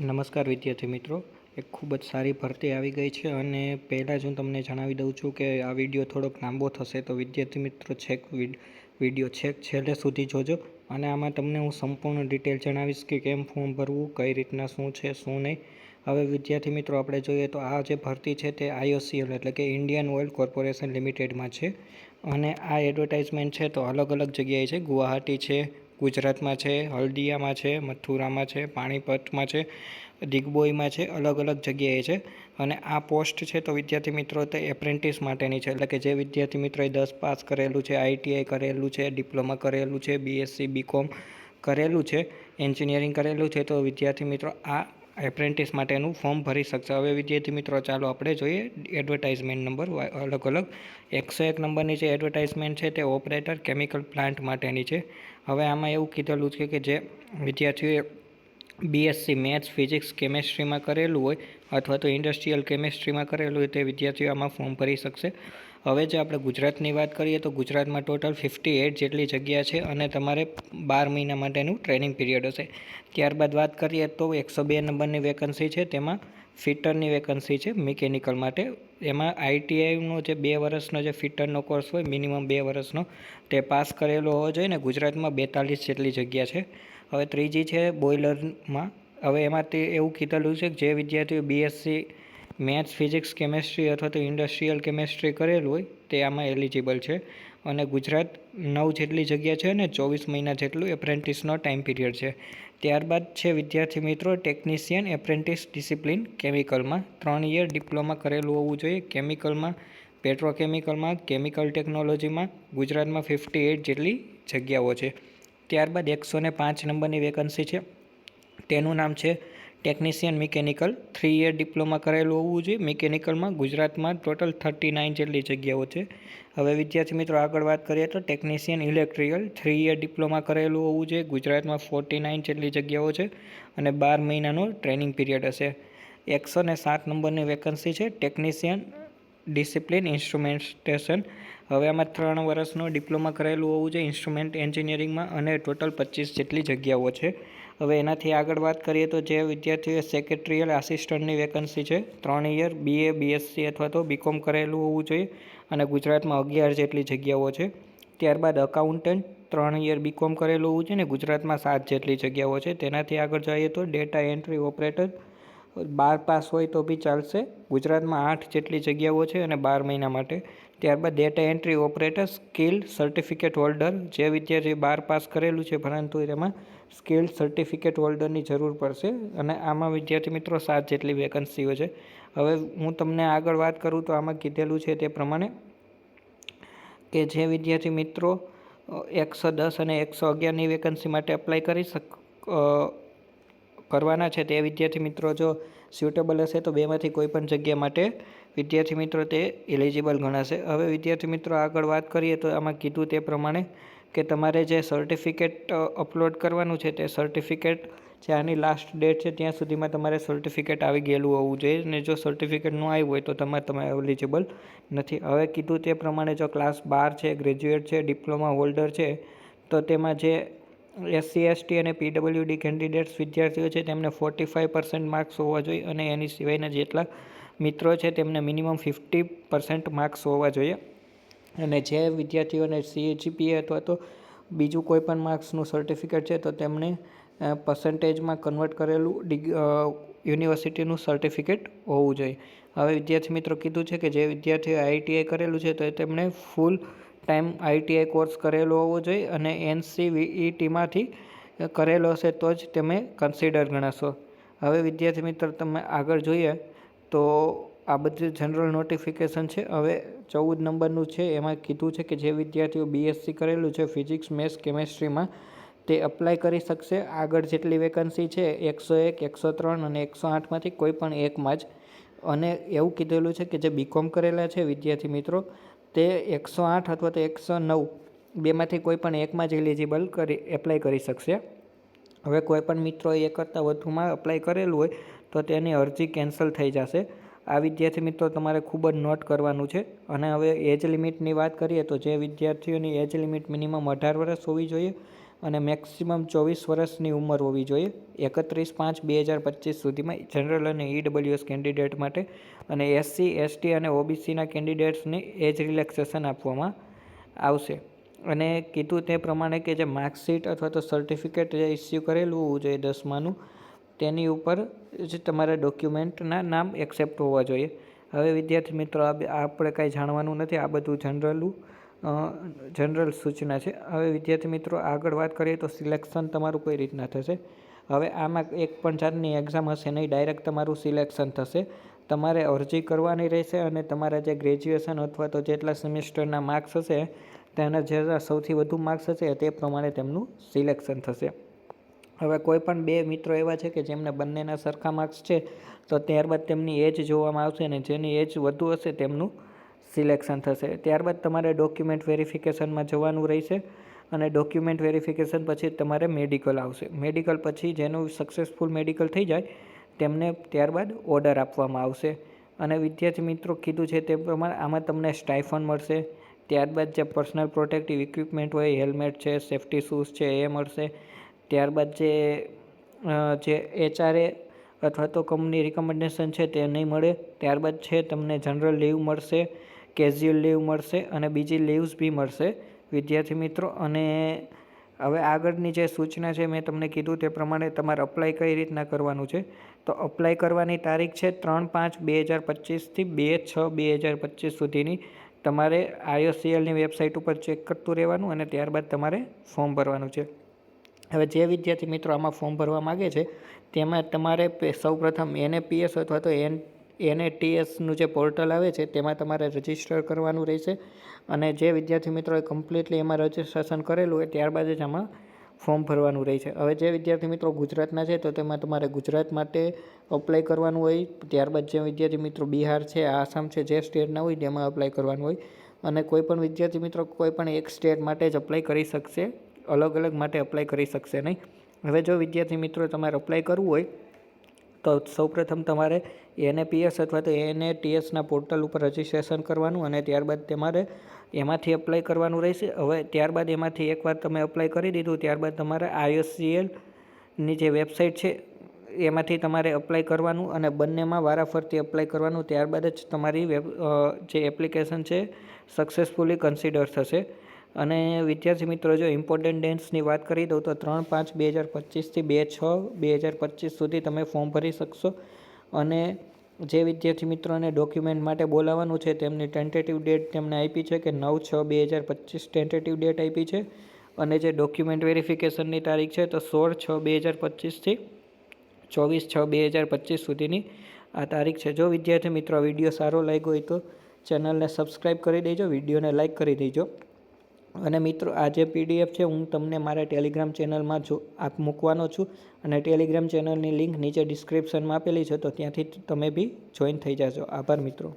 નમસ્કાર વિદ્યાર્થી મિત્રો. એક ખૂબ જ સારી ભરતી આવી ગઈ છે અને પહેલાં જ હું તમને જણાવી દઉં છું કે આ વીડિયો થોડોક લાંબો થશે તો વિદ્યાર્થી મિત્રો છેક વીડિયો છેક છેલ્લે સુધી જોજો અને આમાં તમને હું સંપૂર્ણ ડિટેલ જણાવીશ કે કેમ ફોર્મ ભરવું, કઈ રીતના શું છે, શું નહીં. હવે વિદ્યાર્થી મિત્રો આપણે જોઈએ તો આ જે ભરતી છે તે આઈઓસીએલ એટલે કે ઇન્ડિયન ઓઇલ કોર્પોરેશન લિમિટેડમાં છે અને આ એડવર્ટાઇઝમેન્ટ છે તો અલગ અલગ જગ્યાએ છે. ગુવાહાટી છે ગુજરાતમાં છે, હલ્દિયામાં છે, મથુરામાં છે, પાણીપતમાં છે દિગ્બોઈમાં છે, અલગ અલગ જગ્યાએ છે. અને આ પોસ્ટ છે તો વિદ્યાર્થી મિત્રો તે એપ્રેન્ટિસ માટેની છે. એટલે કે જે વિદ્યાર્થી મિત્રોએ દસ પાસ કરેલું છે આઈટીઆઈ કરેલું છે, ડિપ્લોમા કરેલું છે બીએસસી બીકોમ કરેલું છે, એન્જિનિયરિંગ કરેલું છે, તો વિદ્યાર્થી મિત્રો આ એપ્રેન્ટિસ માટેનું ફોર્મ ભરી શકશે. હવે વિદ્યાર્થી મિત્રો, ચાલો આપણે જોઈએ એડવર્ટાઇઝમેન્ટ નંબર અલગ અલગ. એકસો એક નંબરની જે એડવર્ટાઇઝમેન્ટ છે તે ઓપરેટર કેમિકલ પ્લાન્ટ માટેની છે. હવે આમાં એવું કીધેલું છે કે જે વિદ્યાર્થીઓએ બીએસસી મેથ્સ ફિઝિક્સ કેમેસ્ટ્રીમાં કરેલું હોય અથવા તો ઇન્ડસ્ટ્રીયલ કેમેસ્ટ્રીમાં કરેલું હોય તે વિદ્યાર્થીઓ આમાં ફોર્મ ભરી શકશે. હવે જે આપણે ગુજરાતની વાત કરીએ તો ગુજરાતમાં ટોટલ ફિફ્ટી એટ જેટલી જગ્યા છે અને તમારે બાર મહિના માટેનું ટ્રેનિંગ પીરિયડ હશે. ત્યારબાદ વાત કરીએ તો એકસો બે નંબરની વેકન્સી છે, તેમાં ફિટરની વેકન્સી છે મિકેનિકલ માટે. એમાં આઈટીઆઈનો જે બે વર્ષનો જે ફિટરનો કોર્સ હોય, મિનિમમ બે વર્ષનો, તે પાસ કરેલો હોવો જોઈએ ને ગુજરાતમાં બેતાલીસ જેટલી જગ્યા છે. હવે ત્રીજી છે બોઇલરમાં હવે એમાં તે એવું કીધેલું છે કે જે વિદ્યાર્થીઓ બીએસસી મેથ્સ, ફિઝિક્સ, કેમેસ્ટ્રી અથવા તો ઇન્ડસ્ટ્રીયલ કેમેસ્ટ્રી કરેલું હોય તે આમાં એલિજિબલ છે. અને ગુજરાત નવ જેટલી જગ્યા છે અને ચોવીસ મહિના જેટલું એપ્રેન્ટિસનો ટાઈમ પીરિયડ છે. ત્યારબાદ છે વિદ્યાર્થી મિત્રો ટેકનિશિયન એપ્રેન્ટિસ ડિસિપ્લિન કેમિકલમાં ત્રણ યર ડિપ્લોમા કરેલું હોવું જોઈએ. કેમિકલમાં પેટ્રોકેમિકલમાં કેમિકલ ટેકનોલોજીમાં ગુજરાતમાં ફિફ્ટી એઇટ જેટલી જગ્યાઓ છે. ત્યારબાદ એકસો પાંચ નંબરની વેકન્સી છે. તેનું નામ છે technician mechanical three year diploma કરેલું હોવું જોઈએ. મિકેનિકલમાં ગુજરાતમાં ટોટલ થર્ટી નાઇન જેટલી જગ્યાઓ છે. હવે વિદ્યાર્થી મિત્રો આગળ વાત કરીએ તો technician electrical three year diploma કરેલું હોવું જોઈએ. ગુજરાતમાં ફોર્ટી નાઇન જેટલી જગ્યાઓ છે અને બાર મહિનાનો ટ્રેનિંગ પીરિયડ હશે. એકસો ને સાત નંબરની વેકન્સી છે. Technician discipline instrumentation. હવે આમાં ત્રણ વર્ષનો ડિપ્લોમા કરેલું હોવું જોઈએ ઇન્સ્ટ્રુમેન્ટ એન્જિનિયરિંગમાં અને ટોટલ પચીસ જેટલી જગ્યાઓ છે. હવે એનાથી આગળ વાત કરીએ તો જે વિદ્યાર્થીઓએ સેક્રેટરીયલ આસિસ્ટન્ટની વેકન્સી છે, ત્રણ યર બીએ બીએસસી અથવા તો બીકોમ કરેલું હોવું જોઈએ અને ગુજરાતમાં અગિયાર જેટલી જગ્યાઓ છે. ત્યારબાદ અકાઉન્ટન્ટ ત્રણ ઇયર બીકોમ કરેલું હોવું જોઈએ ને ગુજરાતમાં સાત જેટલી જગ્યાઓ છે. તેનાથી આગળ જઈએ તો ડેટા એન્ટ્રી ઓપરેટર બાર પાસ હોય તો બી ચાલશે. ગુજરાતમાં આઠ જેટલી જગ્યાઓ છે અને બાર મહિના માટે. ત્યારબાદ data entry operator skill certificate holder જે વિદ્યાર્થી બાર પાસ કરેલું છે, પરંતુ તેમાં સ્કિલ સર્ટિફિકેટ હોલ્ડરની જરૂર પડશે અને આમાં વિદ્યાર્થી મિત્રો સાત જેટલી વેકન્સીઓ છે. હવે હું તમને આગળ વાત કરું તો આમાં કીધેલું છે તે પ્રમાણે કે જે વિદ્યાર્થી મિત્રો એકસો દસ અને એકસો અગિયારની વેકન્સી માટે એપ્લાય કરી શક કરવાના છે તે વિદ્યાર્થી મિત્રો જો સ્યુટેબલ હશે તો બેમાંથી કોઈ પણ જગ્યા માટે વિદ્યાર્થી મિત્રો તે એલિજિબલ ગણાશે. હવે વિદ્યાર્થી મિત્રો આગળ વાત કરીએ તો આમાં કીધું તે પ્રમાણે કે તમારે જે સર્ટિફિકેટ અપલોડ કરવાનું છે તે સર્ટિફિકેટ જે આની લાસ્ટ ડેટ છે ત્યાં સુધીમાં તમારે સર્ટિફિકેટ આવી ગયેલું હોવું જોઈએ અને જો સર્ટિફિકેટ ન આવ્યું હોય તો તમારે તમે એલિજિબલ નથી. હવે કીધું તે પ્રમાણે જો ક્લાસ બાર છે ગ્રેજ્યુએટ છે ડિપ્લોમા હોલ્ડર છે, તો તેમાં જે એસસી એસટી અને પીડબ્લ્યુડી કેન્ડિડેટ્સ વિદ્યાર્થીઓ છે તેમને ફોર્ટી ફાઇવ પર્સન્ટ માર્ક્સ હોવા જોઈએ અને એની સિવાયના જેટલા મિત્રો છે તેમને મિનિમમ ફિફ્ટી પર્સન્ટ માર્ક્સ હોવા જોઈએ. અને જે વિદ્યાર્થીઓને સીએચપીએ અથવા તો બીજું કોઈ પણ માર્ક્સનું સર્ટિફિકેટ છે, તો તેમણે પર્સન્ટેજમાં કન્વર્ટ કરેલું ડિગ યુનિવર્સિટીનું સર્ટિફિકેટ હોવું જોઈએ. હવે વિદ્યાર્થી મિત્રો કીધું છે કે જે વિદ્યાર્થીઓએ આઈટીઆઈ કરેલું છે, તો તેમણે ફૂલ ટાઈમ આઈટીઆઈ કોર્સ કરેલો હોવો જોઈએ અને એનસીવીઈટીમાંથી કરેલો હશે તો જ તમે કન્સિડર ગણાશો. હવે વિદ્યાર્થી મિત્ર તમે આગળ જોઈએ, તો આ બધું જનરલ નોટિફિકેશન છે. હવે ચૌદ નંબરનું છે, એમાં કીધું છે કે જે વિદ્યાર્થીઓ બીએસસી કરેલું છે ફિઝિક્સ મેથ્સ કેમેસ્ટ્રીમાં તે અપ્લાય કરી શકશે. આગળ જેટલી વેકન્સી છે, એકસો એક, એકસો ત્રણ અને એકસો આઠમાંથી કોઈ પણ એકમાં જ. અને એવું કીધેલું છે કે જે બીકોમ કરેલા છે, વિદ્યાર્થી મિત્રો, તે એકસો આઠ અથવા તો એકસો નવ બેમાંથી કોઈ પણ એકમાં જ એલિજિબલ કરી એપ્લાય કરી શકશે. હવે કોઈ પણ મિત્રોએ એ કરતાં વધુમાં અપ્લાય કરેલું હોય, તો તેની અરજી કેન્સલ થઈ જશે. આ વિદ્યાર્થી મિત્રો તમારે ખૂબ જ નોટ કરવાનું છે. અને હવે એજ લિમિટની વાત કરીએ તો જે વિદ્યાર્થીઓની એજ લિમિટ મિનિમમ અઢાર વર્ષ હોવી જોઈએ અને મેક્સિમમ ચોવીસ વર્ષની ઉંમર હોવી જોઈએ. એકત્રીસ પાંચ બે હજાર પચીસ સુધીમાં જનરલ અને ઈડબ્લ્યુએસ કેન્ડિડેટ માટે અને એસસી એસટી અને ઓબીસીના કેન્ડિડેટ્સને એજ રિલેક્સેશન આપવામાં આવશે. અને કીધું તે પ્રમાણે કે જે માર્કશીટ અથવા તો સર્ટિફિકેટ જે ઇસ્યુ કરેલું હોવું જોઈએ દસમાનું તેની ઉપર જ તમારા ડોક્યુમેન્ટના નામ એક્સેપ્ટ હોવા જોઈએ. હવે વિદ્યાર્થી મિત્રો આપણે કાંઈ જાણવાનું નથી, આ બધું જનરલું જનરલ સૂચના છે. હવે વિદ્યાર્થી મિત્રો, આગળ વાત કરીએ તો સિલેક્શન તમારું કઈ રીતના થશે? હવે આમાં એક પણ જાતની એક્ઝામ હશે નહીં ડાયરેક્ટ તમારું સિલેક્શન થશે. તમારે અરજી કરવાની રહેશે અને તમારા જે ગ્રેજ્યુએશન અથવા તો જેટલા સેમિસ્ટરના માર્ક્સ હશે, તેના જે સૌથી વધુ માર્ક્સ હશે તે પ્રમાણે તેમનું સિલેક્શન થશે. હવે કોઈ પણ બે મિત્રો એવા છે કે જેમને બંનેના સરખા માર્ક્સ છે, તો ત્યારબાદ તેમની એજ જોવામાં આવશે અને જેની એજ વધુ હશે તેમનું સિલેક્શન થશે. ત્યારબાદ તમારે ડોક્યુમેન્ટ વેરિફિકેશનમાં જવાનું રહેશે અને ડોક્યુમેન્ટ વેરિફિકેશન પછી તમારે મેડિકલ આવશે. મેડિકલ પછી જેનું સક્સેસફુલ મેડિકલ થઈ જાય, તેમને ત્યારબાદ ઓર્ડર આપવામાં આવશે. અને વિદ્યાર્થી મિત્રો કીધું છે તે પ્રમાણે આમાં તમને સ્ટાઇફન મળશે. ત્યારબાદ જે પર્સનલ પ્રોટેક્ટિવ ઇક્વિપમેન્ટ હોય હેલ્મેટ છે સેફ્ટી શૂઝ છે, એ મળશે. ત્યારબાદ જે જે એચઆરએ અથવા તો કંપની રિકમેન્ડેશન છે તે નહીં મળે. ત્યારબાદ છે તમને જનરલ લીવ મળશે કેઝ્યુઅલ લીવ મળશે અને બીજી લીવ્સ બી મળશે. વિદ્યાર્થી મિત્રો, અને હવે આગળની જે સૂચના છે મેં તમને કીધું તે પ્રમાણે તમારે અપ્લાય કઈ રીતના કરવાનું છે? તો અપ્લાય કરવાની તારીખ છે ત્રણ પાંચ બે હજાર પચીસથી બે છ બે હજાર પચીસ સુધીની. તમારે આઈઓસીએલની વેબસાઇટ ઉપર ચેક કરતું રહેવાનું અને ત્યારબાદ તમારે ફોર્મ ભરવાનું છે. હવે જે વિદ્યાર્થી મિત્રો આમાં ફોર્મ ભરવા માગે છે, તેમાં તમારે સૌપ્રથમ એનએપીએસ અથવા તો એન એનએટીએસનું જે પોર્ટલ આવે છે, તેમાં તમારે રજિસ્ટર કરવાનું રહેશે. અને જે વિદ્યાર્થી મિત્રોએ કમ્પ્લીટલી એમાં રજિસ્ટ્રેશન કરેલું હોય, ત્યારબાદ જ આમાં ફોર્મ ભરવાનું રહે છે. હવે જે વિદ્યાર્થી મિત્રો ગુજરાતના છે, તો તેમાં તમારે ગુજરાત માટે અપ્લાય કરવાનું હોય, ત્યારબાદ જે વિદ્યાર્થી મિત્રો બિહાર છે, આસામ છે, જે સ્ટેટના હોય, તેમાં અપ્લાય કરવાનું હોય. અને કોઈ પણ વિદ્યાર્થી મિત્રો કોઈ પણ એક સ્ટેટ માટે જ અપ્લાય કરી શકશે. અલગ અલગ માટે અપ્લાય કરી શકશે નહીં. હવે જો વિદ્યાર્થી મિત્રો તમારે અપ્લાય કરવું હોય, તો સૌપ્રથમ તમારે એનએપીએસ અથવા તો એનએટીએસના પોર્ટલ ઉપર રજિસ્ટ્રેશન કરવાનું અને ત્યારબાદ તમારે એમાંથી અપ્લાય કરવાનું રહેશે. હવે ત્યારબાદ એમાંથી એકવાર તમે અપ્લાય કરી દીધું, ત્યારબાદ તમારે આઈએસસીએલની જે વેબસાઇટ છે, એમાંથી તમારે અપ્લાય કરવાનું અને બંનેમાં વારાફરતી અપ્લાય કરવાનું. ત્યારબાદ જ તમારી વેબ જે એપ્લિકેશન છે સક્સેસફુલી કન્સિડર થશે. અને વિદ્યાર્થી મિત્રો, જો ઇમ્પોર્ટન્ટ ડેટ્સની વાત કરી દઉં તો ત્રણ પાંચ બે હજાર પચીસથી બે છ, બે હજાર પચીસ સુધી તમે ફોર્મ ભરી શકશો. અને જે વિદ્યાર્થી મિત્રોને ડોક્યુમેન્ટ માટે બોલાવવાનું છે, તેમની ટેન્ટેટિવ ડેટ તેમને આપી છે કે નવ છ બે હજાર પચીસ ટેન્ટેટિવ ડેટ આપી છે. અને જે ડોક્યુમેન્ટ વેરિફિકેશનની તારીખ છે, તો સોળ છ બે હજાર પચીસથી ચોવીસ છ બે હજાર પચીસ સુધીની આ તારીખ છે. જો વિદ્યાર્થી મિત્રો વીડિયો સારો લાગ્યો હોય તો ચેનલને સબસ્ક્રાઈબ કરી દેજો, વિડીયોને લાઇક કરી દેજો. અને મિત્રો, આ જે પીડીએફ છે, હું તમને મારા ટેલિગ્રામ ચેનલમાં જો આપ મૂકવાનો છું અને ટેલિગ્રામ ચેનલની લિંક નીચે ડિસ્ક્રિપ્શનમાં આપેલી છે, તો ત્યાંથી તમે બી જોઈન થઈ જાજો. આભાર, મિત્રો.